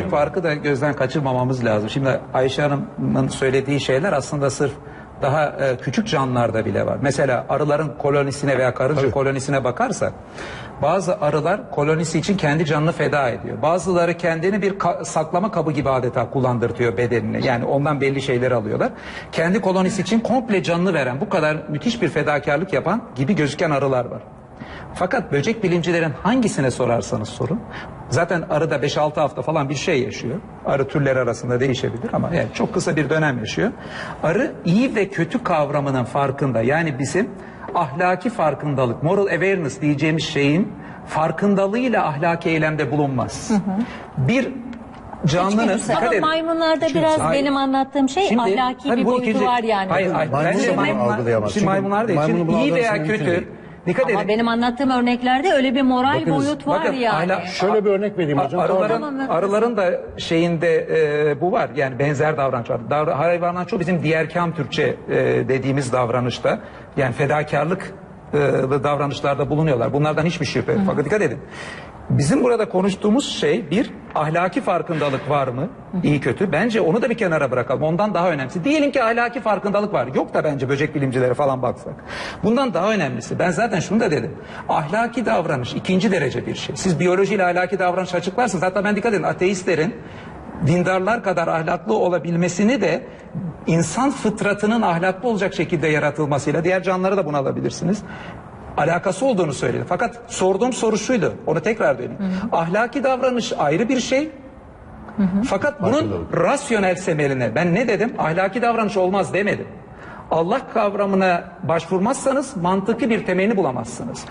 büyük farkı da gözden kaçırmamamız lazım. Şimdi Ayşe Hanım'ın söylediği şeyler aslında sırf daha e, küçük canlılarda bile var. Mesela arıların kolonisine veya karınca kolonisine bakarsak bazı arılar kolonisi için kendi canını feda ediyor. Bazıları kendini bir ka- saklama kabı gibi adeta kullandırtıyor bedenini. Yani ondan belli şeyler alıyorlar. Kendi kolonisi için komple canını veren bu kadar müthiş bir fedakarlık yapan gibi gözüken arılar var. Fakat böcek bilimcilerin hangisine sorarsanız sorun. Zaten arıda 5-6 hafta falan bir şey yaşıyor. Arı türleri arasında değişebilir ama yani çok kısa bir dönem yaşıyor. Arı iyi ve kötü kavramının farkında. Yani bizim ahlaki farkındalık, moral awareness diyeceğimiz şeyin farkındalığıyla ahlaki eylemde bulunmaz. Bir canlının Ama dikkat edin. maymunlarda biraz Hayır. benim anlattığım şey Şimdi, ahlaki bir boyutu ikinci- var yani. Hayır, hayır. Maymun Bence bunu maymunlar, şimdi Çünkü maymunlar değil. Şimdi iyi veya kötü. değil. Dikkat Ama edin. benim anlattığım örneklerde öyle bir moral Bakınız, boyut var bakın, yani. ahlak- Şöyle bir örnek vereyim hocam. Arıların, Tamam, evet. arıların da şeyinde e, bu var. Yani benzer davranış var. Davra, hayvanlar çok bizim diğerkam Türkçe e, dediğimiz davranışta yani fedakarlık e, davranışlarda bulunuyorlar. Bunlardan hiçbir şüphe yok. Fakat dikkat edin. Bizim burada konuştuğumuz şey bir ahlaki farkındalık var mı? İyi kötü. Bence onu da bir kenara bırakalım. Ondan daha önemlisi. Diyelim ki ahlaki farkındalık var. Yok da bence böcek bilimcilere falan baksak. Bundan daha önemlisi. Ben zaten şunu da dedim. Ahlaki davranış ikinci derece bir şey. Siz biyolojiyle ahlaki davranış açıklarsınız. Hatta ben dikkat edin ateistlerin dindarlar kadar ahlaklı olabilmesini de insan fıtratının ahlaklı olacak şekilde yaratılmasıyla diğer canlıları da buna alabilirsiniz. Alakası olduğunu söyledi. Fakat sorduğum soru şuydu. Onu tekrar döneyim. Ahlaki davranış ayrı bir şey. Fakat bunun Farkındalık. rasyonel semerine ben ne dedim? Ahlaki davranış olmaz demedim. Allah kavramına başvurmazsanız mantıklı bir temelini bulamazsınız.